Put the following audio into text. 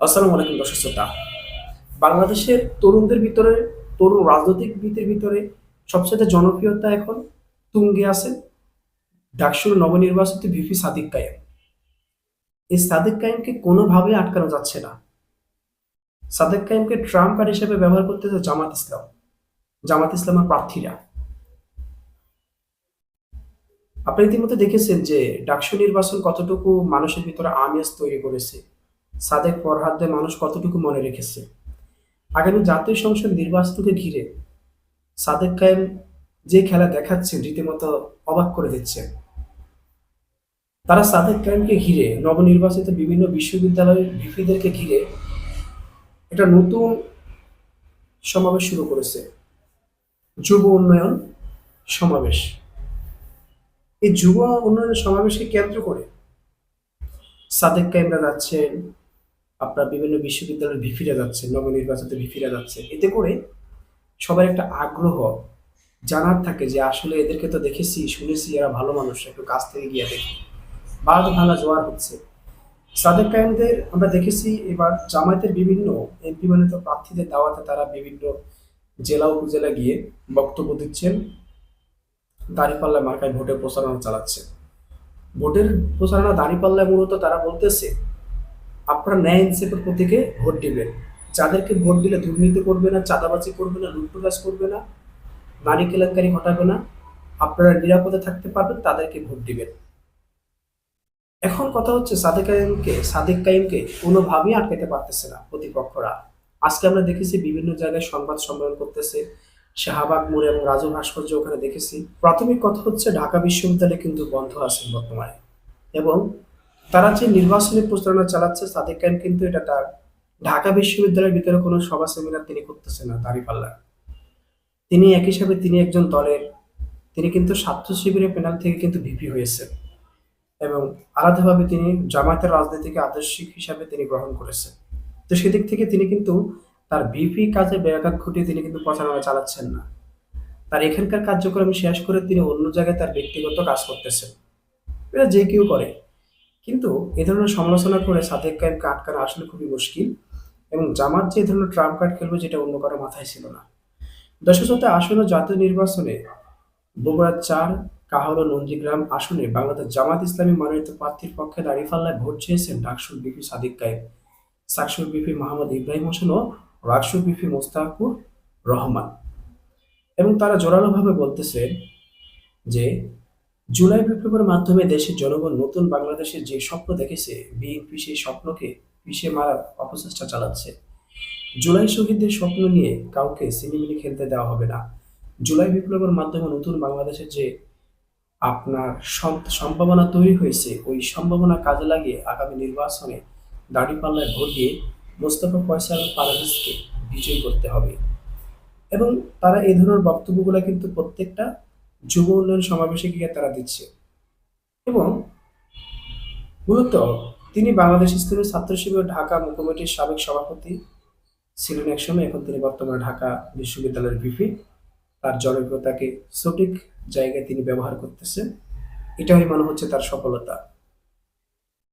আসসালামু আলাইকুম দর্শক শ্রোতা। বাংলাদেশের তরুণদের ভিতরে, তরুণ রাজনৈতিকবিদের ভিতরে সবচেয়ে জনপ্রিয়তা এখন তুঙ্গে আছে ডাকসুর নবনির্বাচিত ভিপি সাদিক কায়েম। এই সাদিক কায়েমকে কোনোভাবেই আটকানো যাচ্ছে না। সাদেক কায়েমকে ট্রাম্প কার্ড হিসেবে ব্যবহার করতেছে জামাত ইসলাম, জামাত ইসলামের প্রার্থীরা। আপনি ইতিমধ্যে দেখেছেন যে ডাকসু নির্বাচন কতটুকু মানুষের ভিতরে আমেজ তৈরি করেছে। সাদেক ফরহাদে মানুষ কতটুকু মনে রেখেছে? আগামী জাতীয় সংসদ নির্বাচনকে ঘিরে সাদেক কায়েম যে খেলা দেখাচ্ছেন, রীতিমতো অবাক করে দিচ্ছেন। তারা সাদেক কায়েমকে ঘিরে, নবনির্বাচিত বিভিন্ন বিশ্ববিদ্যালয়ের ভিপিদেরকে ঘিরে একটা নতুন সমাবেশ শুরু করেছে। যুব উন্নয়ন সমাবেশ। এই যুব উন্নয়ন সমাবেশকে কেন্দ্র করে সাদেক কায়েমরা যাচ্ছেন আপনার বিভিন্ন বিশ্ববিদ্যালয়ের ভিফিরা যাচ্ছে, নবনির্বাচিত ভিফিরা যাচ্ছে। এতে করে সবার একটা আগ্রহ জানার থাকে যে আসলে এদেরকে তো দেখেছি, শুনেছি এরা ভালো মানুষ, একটু কাছ থেকে গিয়ে দেখি। বাদ ভাঙা জোয়ার হচ্ছে। সাদেক কায়েমদের আমরা দেখেছি এবার জামায়াতের বিভিন্ন এমপি মনোনীত প্রার্থীদের দাওয়াতে তারা বিভিন্ন জেলা উপজেলা গিয়ে বক্তব্য দিচ্ছেন। দাঁড়িপাল্লা মার্কায় ভোটের প্রচারণা চালাচ্ছে। ভোটের প্রচারণা দাঁড়িপাল্লায় মূলত তারা বলতেছে আপনারা ন্যায় ইনসাফের প্রতীকে ভোট দিবেন। যাদেরকে ভোট দিলে দুর্নীতি করবে না, চাঁদাবাজি করবে না, লুটতরাজ করবে না, নারী কেলেঙ্কারি ঘটাবে না, আপনারা নিরাপদে থাকতে পারবেন, তাদেরকে ভোট দিবেন। এখন কথা হচ্ছে সাদেক কাইমকে সাদেক কাইমকে কোনোভাবেই আটকাতে পারতেছে না প্রতিপক্ষরা। আজকে আমরা দেখেছি বিভিন্ন জায়গায় সংবাদ সম্মেলন করতেছে, শাহবাগ মোড়ে এবং রাজু ভাস্কর্য ওখানে দেখেছি। প্রাথমিক কথা হচ্ছে ঢাকা বিশ্ববিদ্যালয় কিন্তু বন্ধ আছে বর্তমানে। এবং তারা যে নির্বাচনী প্রচারণা চালাচ্ছে, সাদেক কাইম কিন্তু এটা তার ঢাকা বিশ্ববিদ্যালয়ের ভিতরে কোনো সভা সেমিনার তিনি করতেছেন না দাঁড়িপাল্লা তিনি এক হিসাবে তিনি একজন দলের, তিনি কিন্তু স্বার্থ শিবিরের প্যানেল থেকে কিন্তু ভিপি হয়েছে এবং আলাদাভাবে তিনি জামায়াতের রাজনীতিকে আদর্শিক হিসাবে তিনি গ্রহণ করেছেন। তো সেদিক থেকে তিনি কিন্তু তার ভিপি কাজে ব্যাঘাত ঘটিয়ে তিনি কিন্তু প্রচারণা চালাচ্ছেন না। তার এখানকার কার্যক্রম শেষ করে তিনি অন্য জায়গায় তার ব্যক্তিগত কাজ করতেছেন। এটা যে কেউ করে। কিন্তু এ ধরনের সমালোচনা করে সাদেক কায়েমকে আটকানো আসলে খুবই মুশকিল এবং জামাত যে ধরনের ট্রাম্প কার্ড খেলবে যেটা অন্য কারও মাথায় ছিল না। দর্শক শ্রোতা আসন্ন জাতীয় নির্বাচনে বগুড়ার চার, কাহল নন্দীগ্রাম আসনে বাংলাদেশ জামাত ইসলামী মনোনীত প্রার্থীর পক্ষে দাঁড়িপাল্লায় ভোট চেয়েছেন ডাকসুর বিপি সাদিক কায়েম সাকসুর বিপি মোহাম্মদ ইব্রাহিম হোসেন ও রাকসুর বিপি মোস্তাকুর রহমান। এবং তারা জোরালোভাবে বলতেছে যে জুলাই বিপ্লবের মাধ্যমে দেশের জনগণ নতুন বাংলাদেশের যে স্বপ্ন দেখেছে, বিএনপি সেই স্বপ্নকে পিছিয়ে মারার অপচেষ্টা চালাচ্ছে। জুলাই শহীদদের স্বপ্ন নিয়ে কাউকে সিনেমিনি খেলতে দেওয়া হবে না। জুলাই বিপ্লবের মাধ্যমে নতুন বাংলাদেশের যে আপনার সম্ভাবনা তৈরি হয়েছে, ওই সম্ভাবনা কাজে লাগিয়ে আগামী নির্বাচনে দাড়িপাল্লায় ভোট দিয়ে মোস্তফা ফয়সাল পারভেজকে বিজয়ী করতে হবে। এবং তারা এই ধরনের বক্তব্যগুলো কিন্তু প্রত্যেকটা যুব উন্নয়ন সমাবেশে গিয়ে তারা দিচ্ছে। এবং মূলত তিনি বাংলাদেশ ইসলামী ছাত্র শিবির ঢাকা কমিটির সাবেক সভাপতি ছিলেন একসময় এখন তিনি বর্তমানে ঢাকা বিশ্ববিদ্যালয়ের ভিপি। তার জনপ্রিয়তাকে সঠিক জায়গায় তিনি ব্যবহার করতেছেন। এটাই মনে হচ্ছে তার সফলতা।